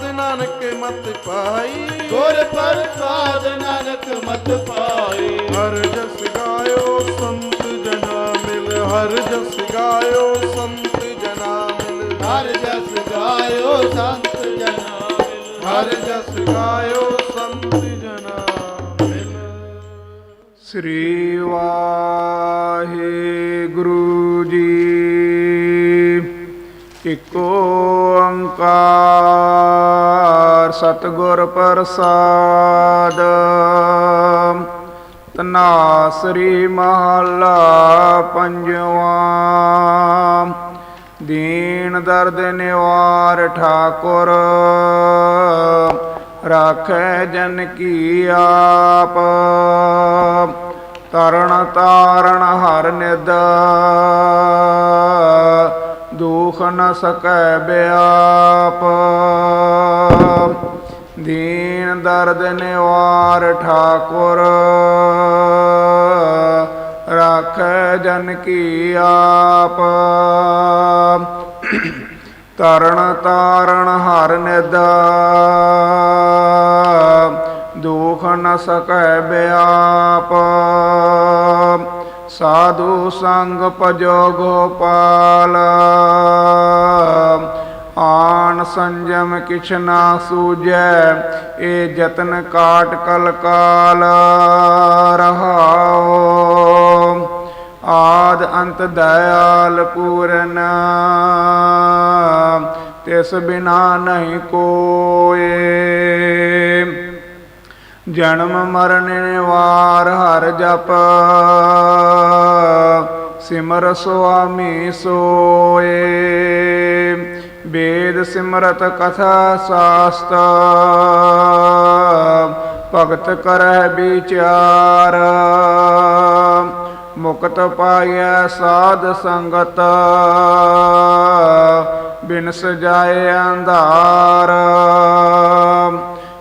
ਪ੍ਰਸਾਦ ਨਾਨਕ ਮਤ ਪਾਈ। ਗੁਰ ਪ੍ਰਸਾਦ ਨਾਨਕ ਮਤ ਪਾਏ ਹਰ ਜਸ ਗਾਇਓ ਸੰਤ ਜਨਾ ਮਿਲ ਹਰ ਜਸ ਗਾਇਓ ਸੰਤ ਜਨਾ ਮਿਲ। ਹਰ ਜਸ ਗਾਇਓ ਸੰਤ ਜਨਾ ਮਿਲ। ਹਰ ਜਸ ਗਾਇਓ ਸੰਤ ਜਨਾ ਮਿਲ। ਸ੍ਰੀ ਵਾਹਿਗੁਰੂ ਜੀ ਇਕ ਓੰਕਾਰ ਸਤਿਗੁਰ ਪ੍ਰਸਾਦ। ਤਨਾਸਰੀ ਮਹਲਾ ਪੰਜਵਾ। ਦੀਨ ਦਰਦ ਨਿਵਾਰ ਠਾਕੁਰ, ਰਾਖੈ ਜਨ ਕੀ ਆਪ। ਤਰਣ ਤਾਰਣ ਹਰ ਨਿਦ, ਦੁਖ ਨ ਸਕੈ ਬਿਆਪ। ਦਰਦ ਨਿਵਾਰ ਠਾਕੁਰ। ਰਾਖੈ ਜਨ ਕੀ ਆਪ। ਤਰਨ ਤਾਰਨ ਹਰ ਨਿਦ। ਦੁਖ ਨ ਸਕੈ ਬਿਆਪ। ਸਾਧੂ ਸੰਗ ਭਜੋ ਗੋਪਾਲ। ਆਨ ਸੰਜਮ ਕਿਛ ਨਾ ਸੂਝੈ, ਏ ਜਤਨ ਕਾਟ ਕਲ ਕਾਲ ਰਹਾਓ ਆਦ ਅੰਤ ਦਇਆਲ ਪੂਰਨ, ਤਿਸ ਬਿਨਾ ਨਹੀਂ ਕੋਏ। ਜਨਮ ਮਰਨ ਨਿਵਾਰ ਹਰ ਜਪ, ਸਿਮਰ ਸੁਆਮੀ ਸੋਏ। ਵੇਦ ਸਿਮਰਤ ਕਥਾ ਸਾਸਤ। ਭਗਤ ਕਰੈ ਵਿਚਾਰ। ਮੁਕਤ ਪਾਇਆ ਸਾਧ ਸੰਗਤ। ਬਿਨ ਸਜਾਏ ਅੰਧਾਰ।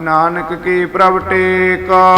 ਨਾਨਕ ਕੀ ਪ੍ਰਭ ਟੇਕਾ।